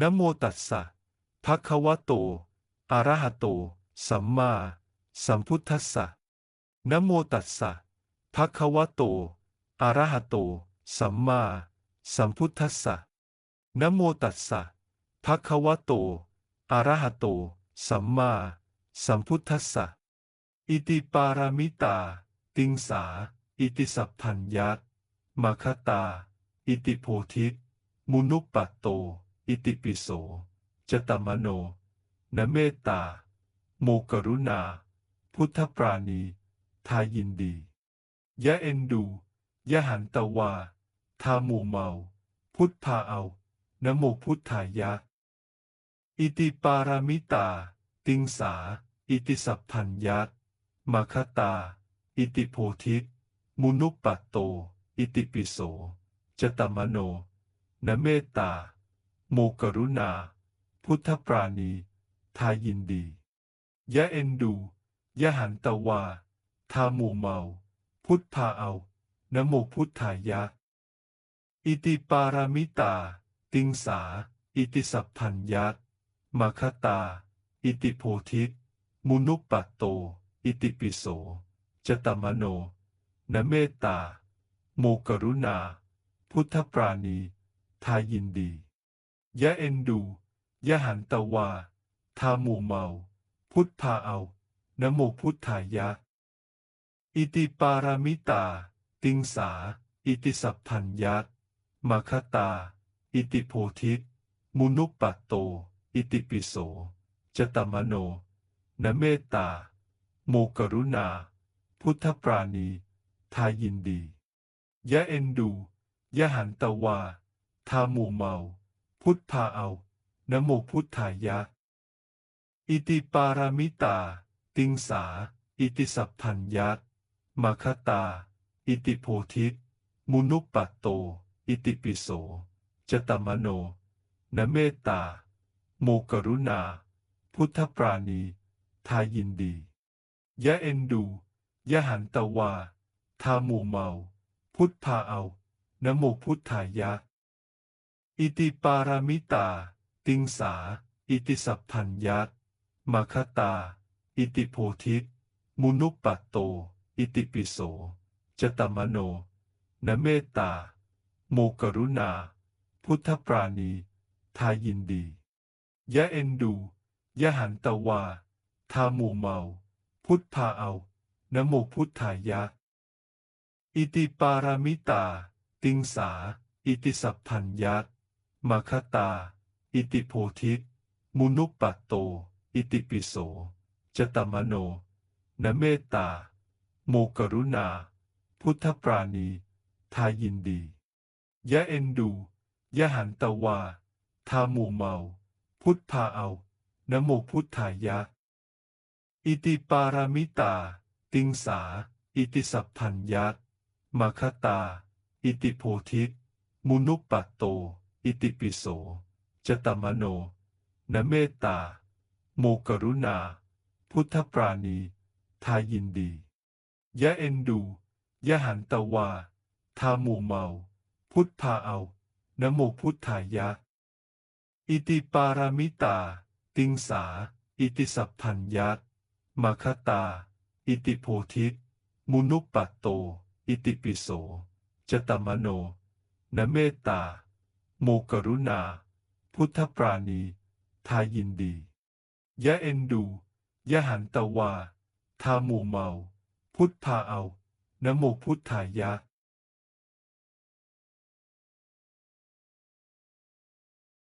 นะโมตัสสะภะคะวะโต อะระหะโต สัมมาสัมพุทธัสสะนะโมตัสสะภะคะวะโต อะระหะโต สัมมาสัมพุทธัสสะนะโมตัสสะภะคะวะโต อะระหะโต สัมมาสัมพุทธัสสะ อิติปารามิตา ติงสา อิติสัพพัญญะมาคตา อิติโพธิมุนุปปัตโต อิติปิโส จตมโนนเมตตา โมกรุณา พุทธปราณี ทายินดี ยะเอ็นดู ยะหันตวา ทาหมูเมา พุทธพาเอา นโมพุทธายะ อิติปารามิตา ติงสา อิติสัพพัญญะมาคตา อิติโพธิมุนุปปัตโต อิติปิโส จตมโนนเมตตา โมกรุณา พุทธปราณี ทายินดี ยะเอ็นดู ยะหันตวา ทาหมู่เมา พุทธาเอานโมพุทธายะ อิติปารามิตา ติงสา อิติสัพพัญญะมาคตา อิติโพธิมุนุปปัตโต อิติปิโส จตมโนนเมตตา โมกรุณา พุทธปราณี ทายินดี ยะเอ็นดู ยะหันตวา ทาหมู่เมา พุทธพาเอานโมพุทธายะ อิติปารามิตา ติงสา อิติสัพพัญญะมาคตา อิติโพธิมุนุปปัตโต อิติปิโส จตมโนนเมตตา โมกรุณา พุทธปราณี ทายินดี ยะเอ็นดู ยะหันตวา ทาหมู่เมา พุทธาเอานโมพุทธายะ อิติปารามิตา ติงสา อิติสัพพัญญะมาคตา อิติโพธิมุนุปปัตโต อิติปิโส จตมโนนเมตตา โมกรุณา พุทธปราณี ทายินดี ยะเอ็นดู ยะหันตวา ทาหมู่เมา พุทธาเอานโมพุทธายะ อิติปารามิตา ติงสา อิติสัพพัญญะมาคตา อิติโพธิมุนุปปัตโต อิติปิโส จตมโนนเมตตา โมกรุณา พุทธปราณี ทายินดี ยะเอ็นดู ยะหันตวา ทาหมู่เมา พุทธพาเอานโมพุทธายะ อิติปารามิตา ติงสา อิติสัพพัญญะ มาคตา อิติโพธิมุนุปปัตโต อิติปิโส จตมโนนเมตตา โมกรุณา พุทธปราณี ทายินดี ยะเอ็นดู ยะหันตวา ทามูเมา พุทธพาเอา นโมพุทธายะ อิติปารามิตา ติงสา อิติสัพพัญญะมาคตา อิติโพธิมุนุปปัตโต อิติปิโส จตมโนนเมตตา โมกรุณา พุทธปราณี ทายินดี ยะเอ็นดู ยะหันตวา ทามูเมา พุทธพาเอา นโมพุทธายะ อิติปารามิตา ติงสา อิติสัพพัญญะมาคตา อิติโพธิมุนุปปัตโต อิติปิโส จตมโนนเมตตา โมกรุณา พุทธปราณี ทายินดี ยะเอ็นดู ยะหันตวา ทาหมู่เมา พุทธพาเอานโมพุทธายะ